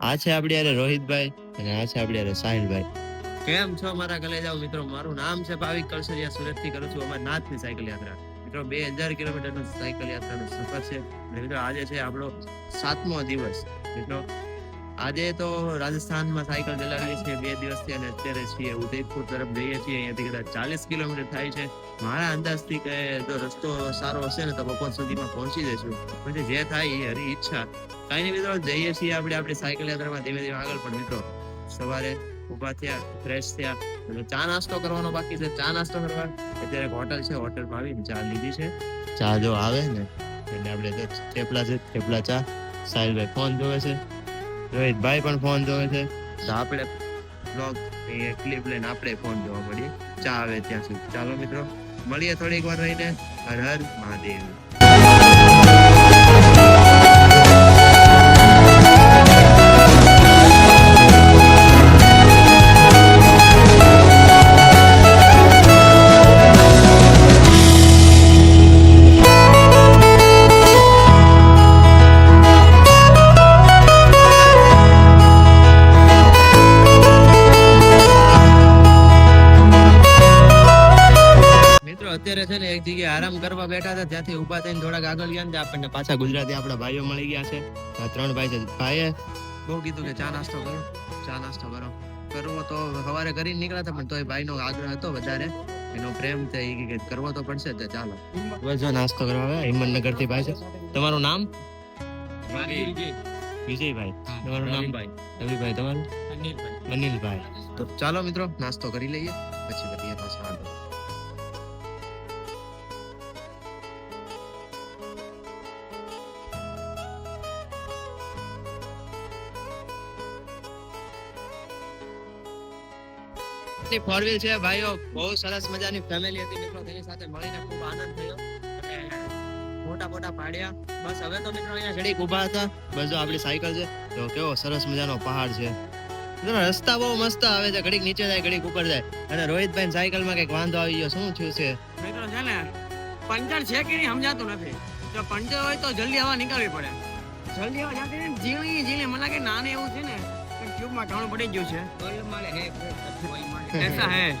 આ છે આપણી યારે રોહિતભાઈ અને આ છે આપણી યારે સાહિલભાઈ. કેમ છો મારા કલેજાઓ? મિત્રો, મારું નામ છે ભાવિક કલસરિયા સુરતથી કરું છું અમારી નાથની સાયકલ યાત્રા. મિત્રો, બે હજાર કિલોમીટરનું સાયકલ યાત્રાનો સફર છે. મિત્રો, આજે છે આપણો સાતમો દિવસ. મિત્રો આજે તો રાજસ્થાનમાં સાયકલ ચલાવીએ છીએ, બે દિવસથી અને અત્યારે છીએ, ઉદયપુર તરફ જઈએ છીએ, અહીંયાથી કદાચ ચાલીસ કિલોમીટર થાય છે. મારા અંદાજથી કે જો રસ્તો સારો હશે ને તો બપોર સુધીમાં પહોંચી જશું પછી જે થાય એ હરી ઈચ્છા. કાંઈ નહીં મિત્રો, જઈએ છીએ આપણે, આપણી સાયકલ યાત્રામાં ધીમે ધીમે આગળ. પણ મિત્રો, સવારે ઊભા થયા ફ્રેશ થયા, અને ચા નાસ્તો કરવાનો બાકી છે. ચા નાસ્તો કરવા અત્યારે એક હોટલ છે હોટલમાં આવીને ચા લીધી છે. ચા જો આવે ને, એટલે આપણે થેપલા છે, થેપલા ચા. સાહિલભાઈ ફોન જોવે છે. રોહિતભાઈ પણ ફોન જોવે છે. તો આપણે બ્લોગ એ ક્લિપ લઈને આપણે ફોન જોવા મળીએ. ચા આવે ત્યાં સુધી. ચાલો મિત્રો, મળીએ થોડીક વાર રહીને. હર હર મહાદેવ. બેઠા હતા ત્યાંથી ઊભા થઈને થોડાક આગળ ગયા ને આપણને પાછા ગુજરાતી આપણા ભાઈઓ મળી ગયા છે. આ ત્રણ ભાઈ છે ભાઈએ બહુ કીધું કે ચા નાસ્તો કરો ચા નાસ્તો કરો. કરવો તો સવારે કરીને નીકળ્યા હતા પણ તોય ભાઈનો આગ્રહ હતો વધારે. એનો પ્રેમ છે એ કે કરવો તો પડશે તો ચાલો. વજો નાસ્તો કરવા આવે હિંમતનગરથી ભાઈ છે. તમારું નામ? વિજયભાઈ. તમારું નામ? રવિભાઈ તમારું? અનિલભાઈ. તો ચાલો મિત્રો નાસ્તો કરી લઈએ પછી વધીએ પાછા આગળ ફોર વ્હીલ છે. ભાઈઓ, બહુ સરસ મજાની ફેમિલી હતી. મિત્રો, તેની સાથે મળીને ખૂબ આનંદ થયો. મોટા મોટા પાડ્યા. બસ હવે તો મિત્રો અહીંયા ઘડીક ઊભા હતા. બસ જો આપણી સાયકલ છે. તો કેવો સરસ મજાનો પહાડ છે. રસ્તા બહુ મસ્ત આવે છે. ઘડીક નીચે જાય, ઘડીક ઉપર જાય. અને રોહિતભાઈ સાયકલમાં કંઈક વાંધો આવી ગયો. શું થયું છે? મિત્રો, છે ને, પંચર છે કે નહીં સમજાતું નથી. જો પંચર હોય તો જલ્દી હવા નીકળવી પડે. જલ્દી હવા જાતી ને ઝીણી ઝીણી. મને લાગે નાને એવું છે ને. ટ્યુબમાં ટાણું પડી ગયું છે. એસા હે.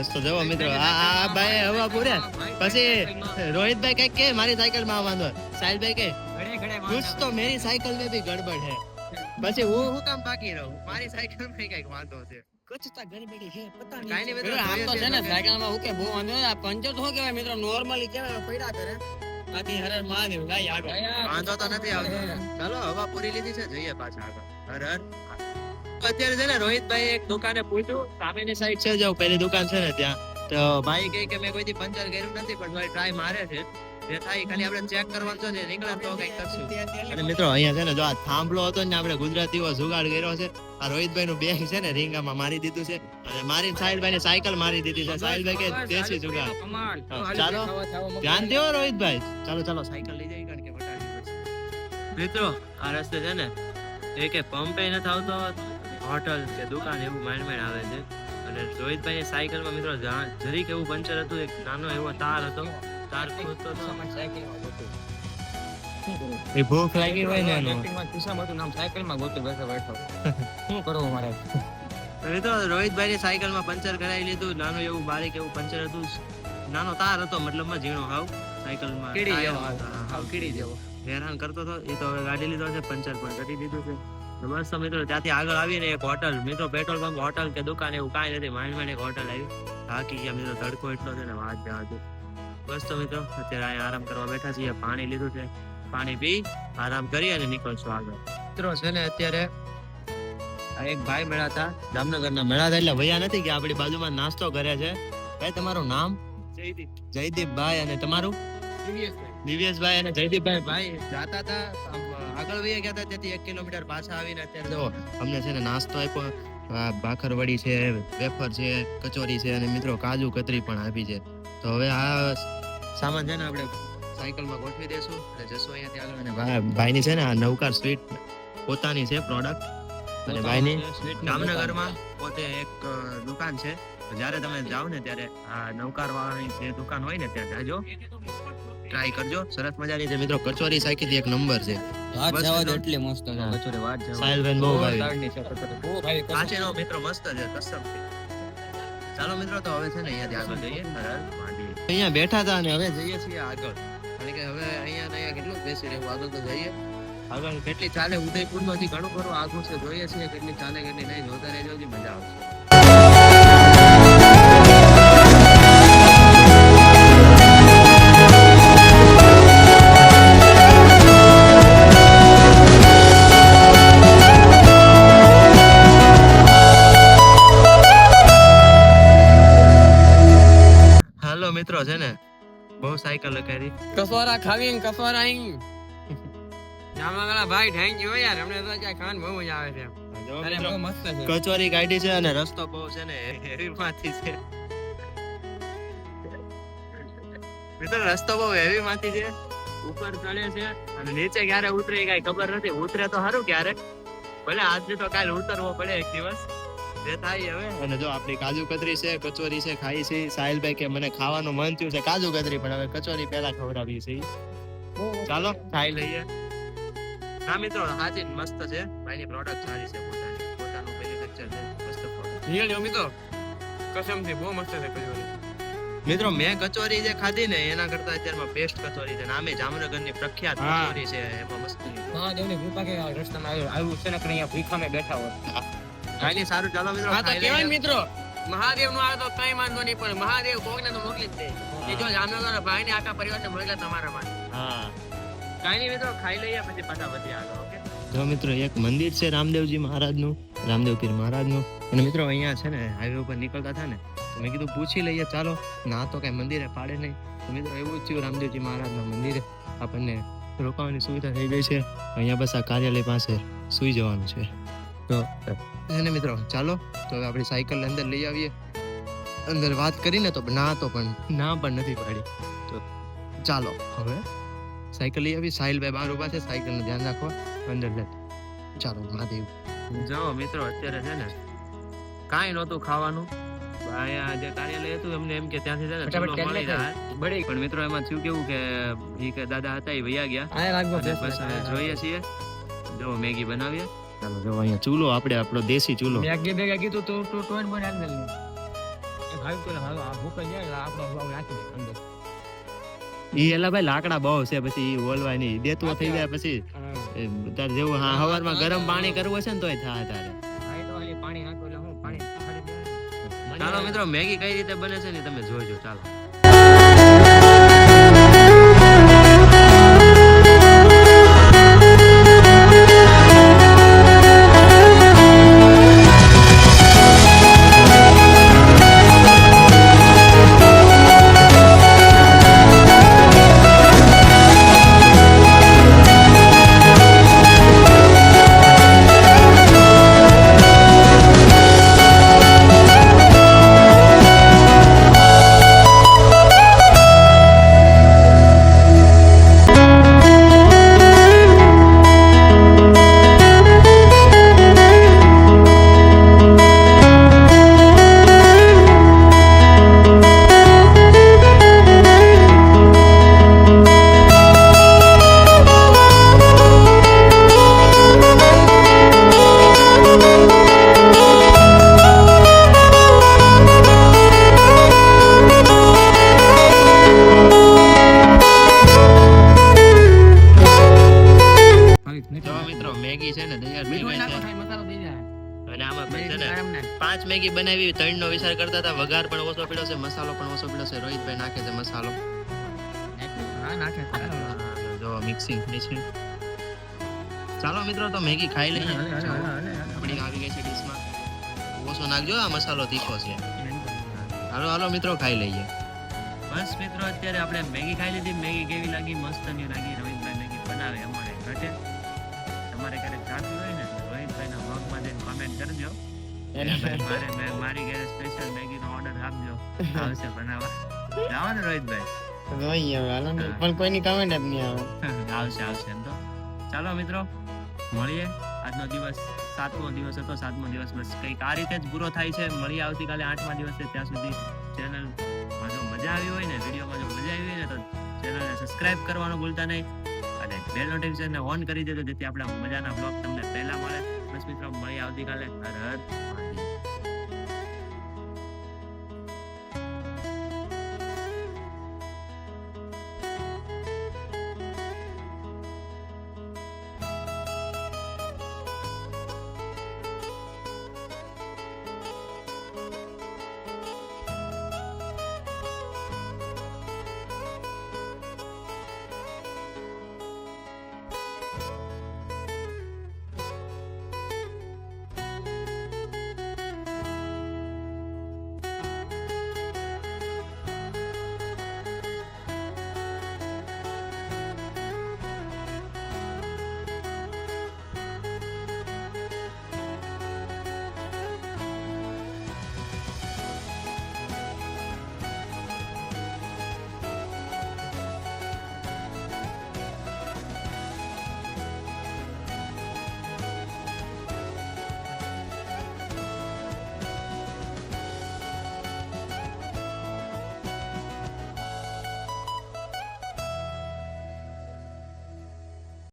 રસ્તો જવો મિત્રો. આ હું. હું કામ બાકી રહું? મારી સાયકલ વાંધો નહીં. હું કે બહુ વાંધો આ પંચર તો કેવાય મિત્રો? નોર્મલી કેવાય પડ્યા કરે? બાકી હરે મહાદેવ ગાય વાંધો તો નથી આવતો. ચાલો હવા પૂરી લીધી છે જઈએ પાછા આગળ. હર હર. અત્યારે છે ને રોહિતભાઈ એક દુકાને પૂછ્યું સામેની સાઈડ છે જાવ પેલી દુકાન છે ને ત્યાં. તો ભાઈ કહે કે મેં કોઈથી પંચર કર્યું નથી પણ ભાઈ ટ્રાય મારે છે. જે થાય ખાલી આપણે ચેક કરવાનું છે નીકળે તો કંઈક કરશું. અને મિત્રો અહીંયા છે ને જો આ થાંભલો હતો ને આપણે ગુજરાતીઓ જુગાડ કર્યો છે. આ રોહિતભાઈ નું બેગ છે ને રીંગામાં મારી દીધું છે. અને મારી સાહિલભાઈ ની સાયકલ મારી દીધી છે. સાહિલભાઈ કે દેશી જુગાડ. ચાલો. ધ્યાન દેવો રોહિતભાઈ. ચાલો ચાલો સાયકલ લઈ જઈએ કારણ કે મિત્રો આ રસ્તે છે ને એ કે પંપે નથી આવતો હોટલ કે દુકાન એવું માંડ માંડ આવે છે. અને રોહિતભાઈ સાયકલમાં મિત્રો જરીક એવું પંચર હતું એક નાનો એવો તાર હતો. તાર ખૂટતો હતો એ ભૂખ લાગી હોય ને એનો. શું કરવું મારે મિત્રો રોહિતભાઈ ની સાયકલમાં પંચર કરાવી લીધું. નાનું એવું બારીક એવું પંચર હતું. નાનો તાર હતો મતલબમાં ઝીણો હાવ. સાયકલમાં કીડી જેવો. હાવ કીડી જેવો. હેરાન કરતો હતો. એ તો હવે ગાડી લીધો છે પંચર પણ કરી દીધું છે. તો બસ તો મિત્રો ત્યાંથી આગળ આવીને એક હોટલ મિત્રો પેટ્રોલ પંપ હોટલ કે દુકાન એવું કાંઈ નથી માંડ માંડ એક હોટલ આવી. થાકી ગયા મિત્રો તડકો એટલો છે ને વાત જવા દો. બસ તો મિત્રો અત્યારે અહીંયા આરામ કરવા બેઠા છીએ પાણી લીધું છે. પાણી પી આરામ કરી અને નીકળશું આગળ. મિત્રો છે ને અત્યારે એક ભાઈ મળ્યા હતા જામનગરના મળ્યા હતા એટલે ભૈયા નથી કે આપણી બાજુમાં નાસ્તો કરે છે. ભાઈ તમારું નામ? જયદીપ. જયદીપભાઈ અને તમારું? દિવ્યેશભાઈ અને જયદીપભાઈ ભાઈ જાતા હતા. આગળ વહી ગયા હતા. ત્યાંથી એક કિલોમીટર પાછા આવીને અત્યારે જો અમને છે ને નાસ્તો આપ્યો. ભાખરવડી છે વેફર છે કચોરી છે અને મિત્રો કાજુ કતરી પણ આપી છે. તો હવે આ સામાન છે ને આપણે સાયકલમાં ગોઠવી દેશું અને જશું અહીંયાથી આગળ. અને ભાઈ- ભાઈની છે ને આ નવકાર સ્વીટ પોતાની છે પ્રોડક્ટ. અને ભાઈની જામનગરમાં પોતે એક દુકાન છે. જ્યારે તમે જાઓ ને ત્યારે આ નવકાર વાળાની જે દુકાન હોય ને ત્યાં જાજો. ટ્રાય કરજો. સરસ મજાની છે મિત્રો કચોરી શાખી એક નંબર છે. વાત જવા દો. એટલી મસ્ત છે. કચોરી વાત જવા દે. સાહિલભાઈને બહુ ભાઈ બહુ કચોરી. મિત્રો મસ્ત છે કસમથી. ચાલો મિત્રો તો હવે છે ને અહીંયાથી આગળ જઈએ. હર અહીંયા બેઠા હતા અને હવે જઈએ છીએ આગળ. કારણ કે હવે અહીંયા અહીંયા કેટલું બેસી રહેવું આગળ તો જઈએ. આગળ. કેટલી ચાલે ઉદયપુરમાંથી ઘણું ખરું આગળ છે જોઈએ છીએ કેટલી ચાલે કેટલી નહીં જોતા રહેજો મજા આવશે. હાલો મિત્રો છે ને બહુ સાયકલ લગાડી. કસવારા ખાવી ને કસવારા આઈ. જામનગરના ભાઈ થેન્ક યુ યાર અમને તો ક્યાં ખાન બહુ મજા આવે છે અરે બહુ મસ્ત છે. કચોરી કાઢી છે અને રસ્તો બહુ છે ને હેવી માંથી છે. મિત્રો રસ્તો બહુ હેવી માંથી છે. ઉપર ચડે છે અને નીચે ક્યારે ઉતરે કઈ ખબર નથી. ઉતરે તો સારું ક્યારેક ભલે આજે તો કાલ ઉતરવો પડે એક દિવસ. જે થાય હવે. અને જો આપણી કાજુ કતરી છે કચોરી છે ખાઈ છે સાહિલભાઈ કે મને ખાવાનું મન થયું છે કાજુ કતરી પણ હવે કચોરી પહેલા ખવડાવી છે ચાલો ખાઈ લઈએ. ના મિત્રો હાજી મસ્ત છે. ભાઈની પ્રોડક્ટ સારી છે પોતાની. પોતાનું મેન્યુફેક્ચર છે. મસ્ત પ્રોડક્ટ રિયલ યો મિત્રો. કસમથી બહુ મસ્ત છે કચોરી. મિત્રો મેં કચોરી જે ખાધી ને એના કરતા અત્યારમાં બેસ્ટ કચોરી છે. નામે જામનગરની પ્રખ્યાત કચોરી છે એમાં મસ્ત મહાદેવની કૃપા કે રસ્તામાં આવ્યું છે ને કે અહીંયા ભીખામાં બેઠા હોય. કાંઈ નહીં, સારું ચાલો મિત્રો હા તો કેવાય મિત્રો મહાદેવનું આવે તો કઈ વાંધો નહીં પણ મહાદેવ કોકને તો મોકલી જ દે. કે જો જામનગર ભાઈ ને આખા પરિવારને મોકલ્યા તમારા માટે. હા. કાઈ નહીં મિત્રો ખાઈ લઈએ પછી પાછા વધી આગળ ઓકે? જો મિત્રો એક મંદિર છે રામદેવજી મહારાજનું રામદેવ પીર મહારાજનું. અને મિત્રો અહીંયા છે ને હાઈવે ઉપર નીકળતા હતા ને તો મેં કીધું પૂછી લઈએ ચાલો. ના તો કઈ મંદિરે પાડે નહીં. તો મિત્રો એવું જ થયું રામદેવજી મહારાજના મંદિરે. આપણને રોકાવાની સુવિધા થઈ ગઈ છે. અહીંયા બસ આ કાર્યાલય પાસે સુઈ જવાનું છે. તો છે મિત્રો ચાલો તો હવે આપણી સાયકલ અંદર લઈ આવીએ. અંદર વાત કરીને તો ના તો પણ ના પણ નથી પાડી. તો ચાલો હવે સાયકલ લઈ આવી. સાહિલભાઈ બહાર ઊભા છે સાયકલનું ધ્યાન રાખો અંદર લે. ચાલો મહાદેવ. જાઓ મિત્રો અત્યારે છે ને કાંઈ નહોતું ખાવાનું. અહીંયા જે કાર્યાલય હતું એમને એમ કે ત્યાંથી જાય મળી જાય. બળી. પણ મિત્રો એમાં થયું કેવું કે એ કે દાદા હતા એ વૈયા ગયા. આ બસ હવે જોઈએ છીએ. જો મેગી બનાવીએ. ચાલો જો અહીંયા. ચૂલો આપણે આપણો દેશી ચૂલો. આગે ભેગા કીધું તો તો ટોન બોન આગ એ ભાઈ તો હાલો આ ભૂખ જાય આપણો ભાવ રાખી દે અંદર ઈ એલા ભાઈ લાકડા બહુ છે પછી ઈ ઓલવાય નહીં દેતું થઈ જાય પછી. તાર જેવું હા હવારમાં ગરમ પાણી કરવું હશે ને તોય થાય તારે. પાણી નાખો એટલે હું પાણી ચાલો મિત્રો મેગી કઈ રીતે બને છે ને તમે જોજો ચાલો. મેગી બનાવી ત્રણ વિચાર કરતા હતા. વઘાર પણ ઓછો પીડ્યો છે મસાલો પણ ઓછો પીડ્યો છે. રોહિતભાઈ નાખે છે મસાલો. જો મિક્સિંગ થઈ છે. ચાલો મિત્રો તો મેગી ખાઈ લઈએ. આપણી આવી ગઈ છે ડીશમાં. ઓછો નાખજો આ મસાલો તીખો છે. હાલો હાલો મિત્રો ખાઈ લઈએ. બસ મિત્રો અત્યારે આપણે મેગી ખાઈ લીધી. મેગી કેવી લાગી? મસ્તની લાગી. રોહિતભાઈ મેગી બનાવે અમારે ઘટે. તમારે ક્યારેક જાતું હોય ને રોહિતભાઈના બ્લોગમાં જઈને કમેન્ટ કરજો. મારે મારી ઘરે સ્પેશિયલ મેગી નો ઓર્ડર આપજો. આવશે બનાવવા જાઓ ને રોહિતભાઈ. પણ કોઈની કમેન્ટ જ નહીં આવે. આવશે આવશે એમ તો. ચાલો મિત્રો મળીએ. આજનો દિવસ સાતમો દિવસ હતો સાતમો દિવસ બસ કંઈક આ રીતે જ પૂરો થાય છે. મળીએ આવતીકાલે આઠમા દિવસે. ત્યાં સુધી ચેનલ જો મજા આવી હોય ને વિડીયોમાં જો મજા આવી હોય ને તો ચેનલને સબસ્ક્રાઇબ કરવાનું ભૂલતા નહીં. અને બેલ નોટિફિકેશનને ઓન કરી દેજો જેથી આપણા મજાના બ્લોગ તમને પહેલા મળે. બસ મિત્રો મળીએ આવતીકાલે. હર હર.